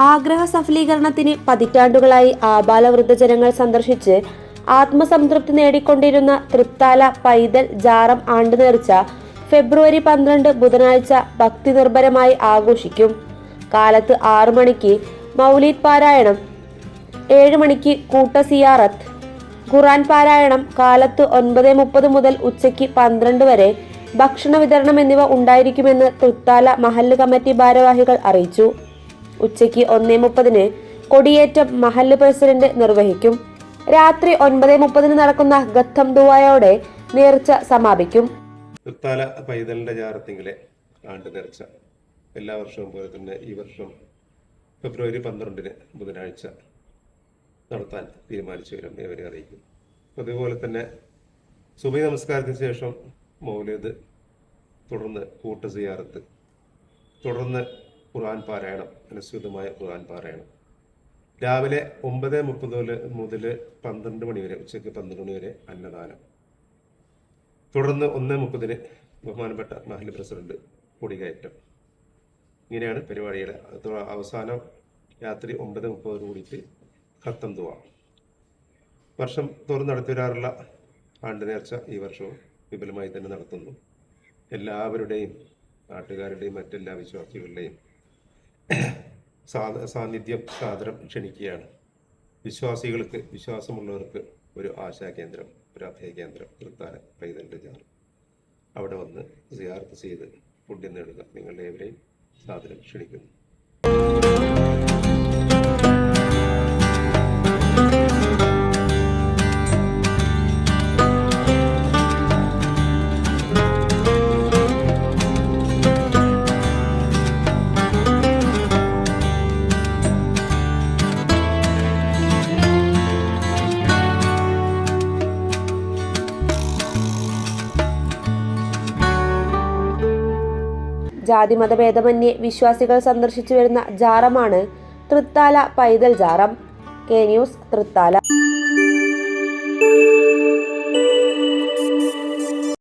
ആഗ്രഹ സഫലീകരണത്തിന് പതിറ്റാണ്ടുകളായി ആബാല വൃദ്ധജനങ്ങൾ സന്ദർശിച്ച് ആത്മസംതൃപ്തി നേടിക്കൊണ്ടിരുന്ന തൃത്താല പൈതൽ ജാറം ആണ്ട് നേർച്ച ഫെബ്രുവരി പന്ത്രണ്ട് ബുധനാഴ്ച ഭക്തി നിർഭരമായി ആഘോഷിക്കും. കാലത്ത് ആറു മണിക്ക് മൗലീദ് പാരായണം ഏഴ് മണിക്ക് കൂട്ട സിയാറത്ത്. ഖുറാൻ പാരായണം കാലത്ത് ഒൻപത് മുപ്പത് മുതൽ ഉച്ചയ്ക്ക് പന്ത്രണ്ട് വരെ ഭക്ഷണ വിതരണം എന്നിവ ഉണ്ടായിരിക്കുമെന്ന് തൃത്താല മഹല്ല് കമ്മിറ്റി ഭാരവാഹികൾ അറിയിച്ചു. ഉച്ചയ്ക്ക് ഒന്നേ മുപ്പതിന് കൊടിയേറ്റം മഹല്ല് പ്രസിഡന്റ് നിർവഹിക്കും. രാത്രി ഒൻപത് മുപ്പതിന് നടക്കുന്ന ഗത്തം ദുവായോടെ നേർച്ച സമാപിക്കും. തൃത്താല പൈതലിന്റെ ജാറത്തിങ്കിലെ ആണ്ട് നേർച്ച. എല്ലാ വർഷവും പോലെ തന്നെ ഈ വർഷം ഫെബ്രുവരി പന്ത്രണ്ടിന് ബുധനാഴ്ച നടത്താൻ തീരുമാനിച്ചു വരും ഇവരെ അറിയിക്കും. അതുപോലെ തന്നെ സുബൈ നമസ്കാരത്തിന് ശേഷം മൗലിദ് തുടർന്ന് കൂട്ട സിയാറത്ത്. തുടർന്ന് ഖുർആൻ പാരായണം അനുസൃതമായ ഖുർആൻ പാരായണം. രാവിലെ ഒമ്പത് മുപ്പത് മുതൽ പന്ത്രണ്ട് മണി വരെ ഉച്ചയ്ക്ക് പന്ത്രണ്ട് മണി വരെ അന്നദാനം. തുടർന്ന് ഒന്ന് മുപ്പതിന് ബഹുമാനപ്പെട്ട മഹലി പ്രസിഡന്റ് കൊടികയറ്റം. ഇങ്ങനെയാണ് പരിപാടിയുടെ അവസാനം രാത്രി ഒമ്പത് മുപ്പതോട് കൂടിയിട്ട് ഖത്തം തുവ വർഷം തോറും നടത്തിവരാറുള്ള ആണ്ട് നേർച്ച ഈ വർഷവും വിപുലമായി തന്നെ നടത്തുന്നു. എല്ലാവരുടെയും നാട്ടുകാരുടെയും മറ്റെല്ലാ വിശ്വാസികളുടെയും സാന്നിധ്യം സാദരം ക്ഷണിക്കുകയാണ്. വിശ്വാസികൾക്ക് വിശ്വാസമുള്ളവർക്ക് ഒരു ആശാ കേന്ദ്രം ഒരു അഭയകേന്ദ്രം തൃത്താല പൈതലിന്റെ ജാർ അവിടെ വന്ന് സിയാർത്ത് ചെയ്ത് പുണ്യം നേടുക. നിങ്ങളുടെ ഏവരെയും സാദരം ക്ഷണിക്കുന്നു. ജാതി മതഭേദമന്യേ വിശ്വാസികൾ സന്ദർശിച്ചു വരുന്ന ജാറമാണ് Thrithala Paithal ജാറം. K news Thrithala.